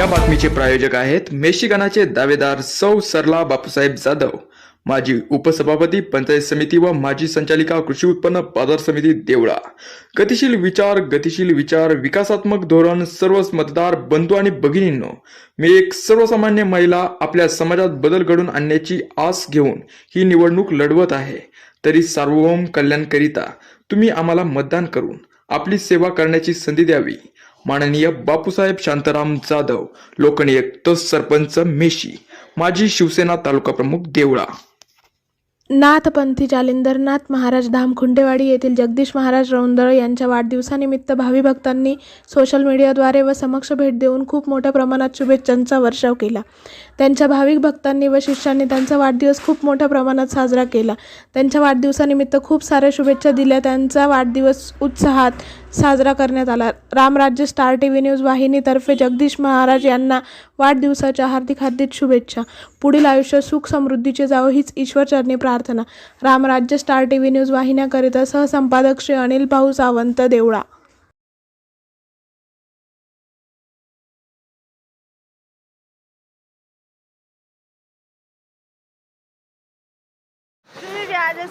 या बातमीचे प्रायोजक आहेत मेशिगनाचे दावेदार सौ सरला बापूसाहेब जाधव. माजी उपसभापती पंचायत समिती व माजी संचालिका कृषी उत्पन्न बाजार समिती देवळा. गतिशील विचार गतिशील विचार विकासात्मक धोरण सर्वच मतदार बंधू आणि भगिनींनो मी एक सर्वसामान्य महिला आपल्या समाजात बदल घडून आणण्याची आस घेऊन ही निवडणूक लढवत आहे. तरी सार्वभौम कल्याणकरिता तुम्ही आम्हाला मतदान करून आपली सेवा करण्याची संधी द्यावी. माननीय बापूसाहेब शांताराम जाधव लोकनियुक्त सरपंच मेशी माजी शिवसेना तालुका प्रमुख देवळा. नाथपंथी जालिंदरनाथ महाराज धाम खुंडेवाडी येथील जगदीश महाराज रौंदळ यांच्या वाढदिवसानिमित्त भावी भक्तांनी सोशल मीडियाद्वारे व समक्ष भेट देऊन खूप मोठ्या प्रमाणात शुभेच्छांचा वर्षाव केला. त्यांच्या भाविक भक्तांनी व शिष्यांनी त्यांचा वाढदिवस खूप मोठ्या प्रमाणात साजरा केला. त्यांच्या वाढदिवसानिमित्त खूप साऱ्या शुभेच्छा दिल्या. त्यांचा वाढदिवस उत्साहात साजरा करण्यात आला. Ramrajya star T V news वाहिनीतर्फे Jagdish Maharaj यांना वाढदिवसाच्या हार्दिक हार्दिक शुभेच्छा. पुढील आयुष्य सुख समृद्धीचे जावं हीच ईश्वरचरणी प्रार्थना. Ramrajya star T V news वाहिन्याकरिता सहसंपादक श्री अनिल भाऊ सावंत देवळा. तुम्ही बी आजच